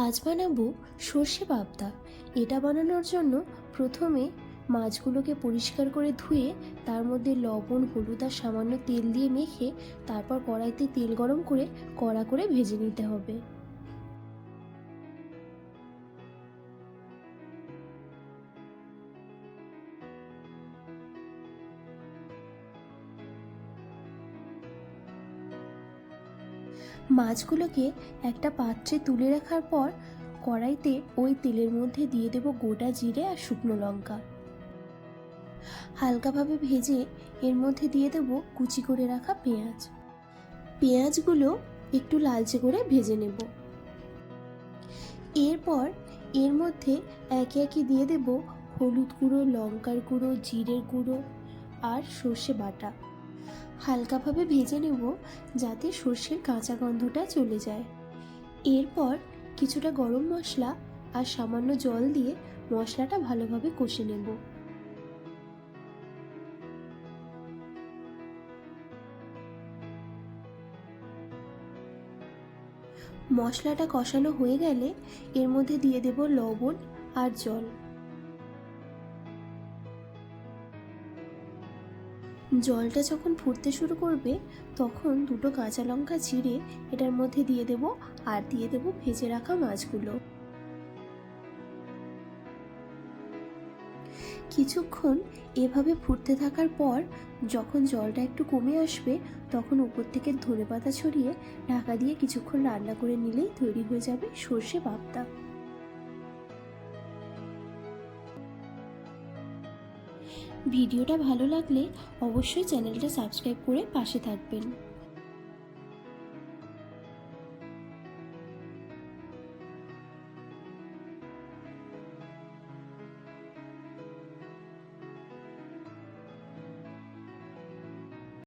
আজ বানাবো সর্ষে পাবদা। এটা বানানোর জন্য প্রথমে মাছগুলোকে পরিষ্কার করে ধুয়ে তার মধ্যে লবণ, হলুদ আর সামান্য তেল দিয়ে মেখে তারপর কড়াইতে তেল গরম করে কড়া করে ভেজে নিতে হবে। মাছগুলোকে একটা পাত্রে তুলে রাখার পর কড়াইতে ওই তেলের মধ্যে দিয়ে দেব গোটা জিরে আর শুকনো লঙ্কা। হালকাভাবে ভেজে এর মধ্যে দিয়ে দেব কুচি করে রাখা পেঁয়াজ। পেঁয়াজগুলো একটু লালচে করে ভেজে নেব। এরপর এর মধ্যে একে একে দিয়ে দেব হলুদ গুঁড়ো, লঙ্কার গুঁড়ো, জিরের গুঁড়ো আর সর্ষে বাটা। হালকাভাবে ভেজে নেব যাতে সর্ষের কাঁচা গন্ধটা চলে যায়। এরপর কিছুটা গরম মশলা আর সামান্য জল দিয়ে মশলাটা ভালোভাবে কষে নেব। মশলাটা কষানো হয়ে গেলে এর মধ্যে দিয়ে দেব লবণ আর জল। জলটা যখন ফুটতে শুরু করবে, তখন দুটো কাঁচা লঙ্কা চিড়ে এটার মধ্যে দিয়ে দেব আর দিয়ে দেব ভেজে রাখা মাছগুলো। কিছুক্ষণ এভাবে ফুটতে থাকার পর, যখন জলটা একটু কমে আসবে, তখন উপর থেকে ধনে পাতা ছড়িয়ে ঢাকা দিয়ে কিছুক্ষণ রান্না করে নিলেই তৈরি হয়ে যাবে সর্ষে পাবদা। ভিডিওটা ভালো লাগলে অবশ্যই চ্যানেলটা সাবস্ক্রাইব করে পাশে থাকবেন।